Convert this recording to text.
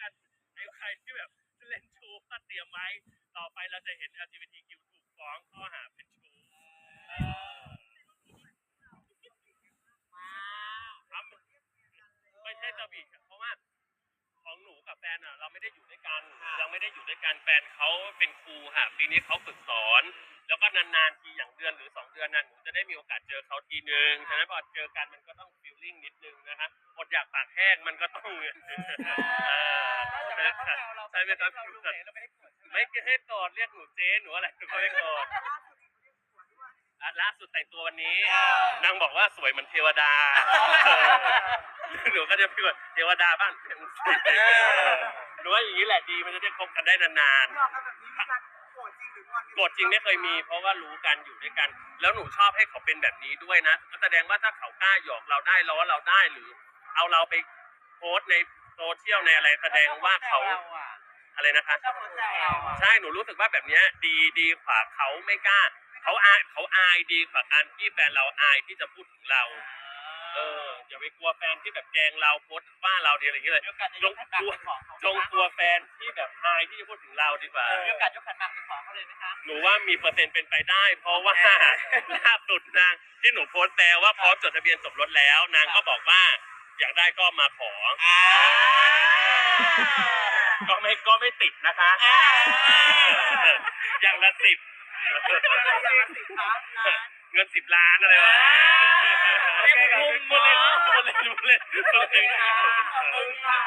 กันไอ้ใครที่แบบเล่นชูก็เตรียมไว้ต่อไปเราจะเห็น LGBTQ ถูกฟ้องข้อหาเป็นชูเออครับไม่ใช่ตะบิกเพราะว่าของหนูกับแฟนอะ เราไม่ได้อยู่ด้วยกันยังไม่ได้อยู่ด้วยกันแฟนเขาเป็นครูค่ะปีนี้เขาฝึกสอน แล้วก็นานๆทีอย่างเดือนหรือสองเดือนน่ะหนูจะได้มีโอกาสเจอเขาทีนึงฉะนั้นพอเจอกันมันก็ต้องฟีลลิ่งนิดนึงนะคะอดอยากปากแห้งมันก็ต้อง เออใช่ไหมครับใช่ไหมครับไม่ให้โกรธเรียกหนูเจ๊หนูอะไรก็ไม่โกรธอะล่าสุดแต่งตัววันนี้นางบอกว่าสวยเหมือนเทวดาหนูก็จะพูดว่าเทวดาบ้างหนูว่าอย่างนี้แหละดีมันจะได้คบกันได้นานๆ โกรธจริงไม่เคยมี เพราะว่ารู้กันอยู่ด้วยกัน แล้วหนูชอบให้เขาเป็นแบบนี้ด้วยนะก็แสดงว่าถ้าเขากล้าหยอกเราได้ล้อเราได้หรือ เอาเราไปโพสต์ใน โซเชียลในอะไรแสดงว่าเขาอะไรนะคะ ใช่หนูรู้สึกว่าแบบเนี้ยดีดีกว่าเขาไม่กล้า เขาอายเขาอายดีกว่าการที่แฟนเราอายที่จะพูดถึงเรา เอออย่าไปกลัวแฟนที่แบบแกล้งเราโพสต์ว่าเราดีอะไรอย่างเงี้ยเลยจงกลัวจงกลัวแฟนที่แบบอายที่จะพูดถึงเราดีกว่า มีโอกาสยกขันหมากไปขอเขาเลยไหมคะ หนูว่ามีเปอร์เซ็นต์เป็นไปได้ เพราะว่าล่าสุดนางที่หนูโพสต์แต่ว่าพร้อมจดทะเบียนสมรสแล้ว นางก็บอกว่า อยากได้ก็มาขอก็ไม่ก็ไม่ติดนะคะอย่างละสิบเงินสิบล้านอะไรวะเรียกคุณพูดเล่นพูดเล่นพูดเล่นพูดเล่นขอบคุณค่ะ